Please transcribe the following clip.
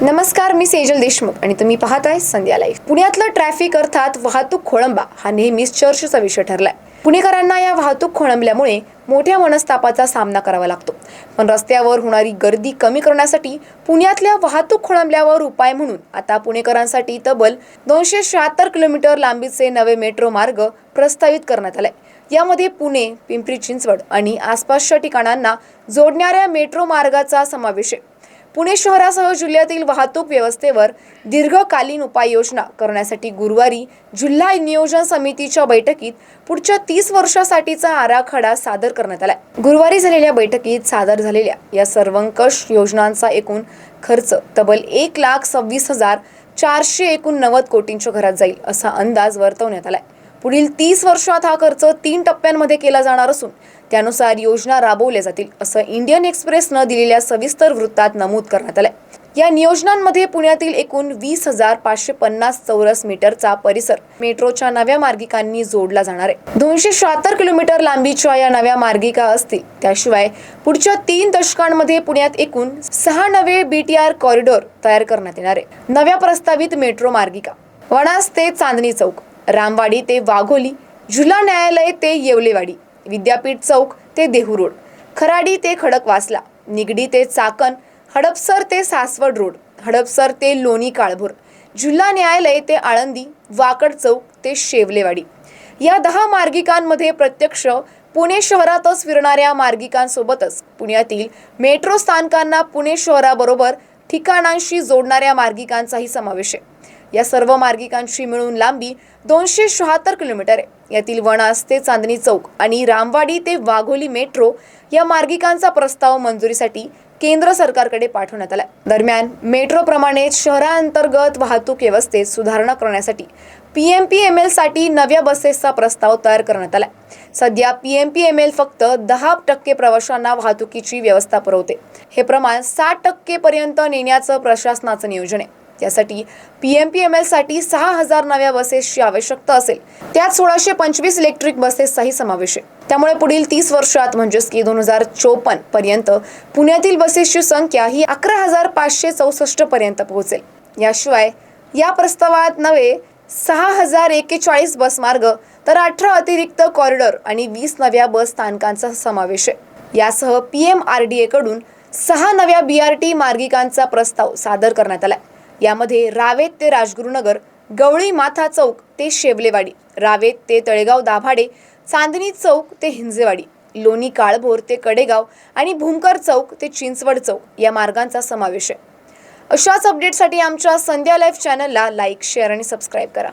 नमस्कार मी सेजल देशमुख आणि तुम्ही पाहताय संध्या लाईफ पुण्यातलं ट्रॅफिक अर्थात वाहतूक खोळंबा हा नेहमीच चर्चेचा विषय ठरलाय. पुणेकरांना या वाहतूक खोळंबल्यामुळे मोठ्या मनस्तापाचा सामना करावा लागतो. पण रस्त्यावर होणारी गर्दी कमी करण्यासाठी पुण्यातल्या वाहतूक खोळंबल्यावर उपाय म्हणून आता पुणेकरांसाठी तब्बल दोनशे शहात्तर किलोमीटर लांबीचे नवे मेट्रो मार्ग प्रस्तावित करण्यात आलाय. यामध्ये पुणे पिंपरी चिंचवड आणि आसपासच्या ठिकाणांना जोडणाऱ्या मेट्रो मार्गाचा समावेश आहे. पुणे शहरासह जिल्ह्यातील वाहतूक व्यवस्थेवर दीर्घकालीन उपाययोजना करण्यासाठी गुरुवारी जिल्हा नियोजन समितीच्या बैठकीत पुढच्या तीस वर्षासाठीचा आराखडा सादर करण्यात आला गुरुवारी झालेल्या बैठकीत सादर झालेल्या या सर्वंकष योजनांचा एकूण खर्च तब्बल एक लाख सव्वीस हजार चारशे एकोणनव्वद कोटींच्या घरात जाईल असा अंदाज वर्तवण्यात आलाय. पुढील तीस वर्षात हा खर्च तीन टप्प्यांमध्ये केला जाणार असून त्यानुसार योजना राबवल्या जातील असं इंडियन एक्सप्रेसनं दिलेल्या सविस्तर वृत्तात नमूद करण्यात आलंय. या नियोजनांमध्ये पुण्यातील एकूण वीस हजार पाचशे पन्नास चौरस मीटरचा परिसर मेट्रोच्या नव्या मार्गिकांनी जोडला जाणार आहे. दोनशे शहात्तर किलोमीटर लांबीच्या या नव्या मार्गिका असतील त्याशिवाय पुढच्या तीन दशकांमध्ये पुण्यात एकूण सहा नवे बीटीआर कॉरिडॉर तयार करण्यात येणार आहे. नव्या प्रस्तावित मेट्रो मार्गिका वणास ते चांदणी चौक रामवाडी ते वाघोली जिल्हा न्यायालय ते येवलेवाडी विद्यापीठ चौक ते देहू रोड खराडी ते खडकवासला निगडी ते चाकण हडपसर ते सासवड रोड हडपसर ते लोणी काळभोर जिल्हा न्यायालय ते आळंदी वाकड चौक ते शेवलेवाडी. या दहा मार्गिकांमध्ये प्रत्यक्ष पुणे शहरातच फिरणाऱ्या मार्गिकांसोबतच पुण्यातील मेट्रो स्थानकांना पुणे शहराबरोबर ठिकाणांशी जोडणाऱ्या मार्गिकांचाही समावेश आहे. या सर्व मार्गिकांची मिळून लांबी दोनशे शहात्तर किलोमीटर आहे. यातील वणास ते चांदणी चौक आणि रामवाडी ते वाघोली मेट्रो या मार्गिकांचा प्रस्ताव मंजुरीसाठी केंद्र सरकारकडे पाठवण्यात आला दरम्यान मेट्रोप्रमाणे शहरांतर्गत वाहतूक व्यवस्थेत सुधारणा करण्यासाठी पी एम पी एम एलसाठी नव्या बसेसचा प्रस्ताव तयार करण्यात आला सध्या P M P M L फक्त दहा टक्के प्रवाशांना वाहतुकीची व्यवस्था पुरवते. हे प्रमाण साठ टक्केपर्यंत नेण्याचं प्रशासनाचं नियोजन आहे. त्यासाठी पी एम पी एम एलसाठी सहा हजार नव्या बसेसची आवश्यकता असेल. त्यात सोळाशे पंचवीस इलेक्ट्रिक बसेसचाही समावेश आहे. त्यामुळे पुढील तीस वर्षात म्हणजेच की दोन हजार चोपन्न पर्यंत पुण्यातील बसेसची संख्या ही अकरा हजार पाचशे चौसष्ट पर्यंत पोहोचेल. याशिवाय या प्रस्तावात नवे सहा हजार एकेचाळीस बस मार्ग तर अठरा अतिरिक्त कॉरिडॉर आणि वीस नव्या बस स्थानकांचा समावेश आहे. यासह पी एम आर डी एकडून सहा नव्या बी आर टी मार्गिकांचा प्रस्ताव सादर करण्यात आला यामध्ये रावेत ते राजगुरुनगर गवळी माथा चौक ते शेवलेवाडी रावेत ते तळेगाव दाभाडे चांदणी चौक ते हिंजेवाडी लोणी काळभोर ते कडेगाव आणि भूमकर चौक ते चिंचवड चौक या मार्गांचा समावेश आहे. अशाच अपडेटसाठी आमच्या संध्या लाईफ चॅनलला लाईक शेअर आणि सबस्क्राईब करा.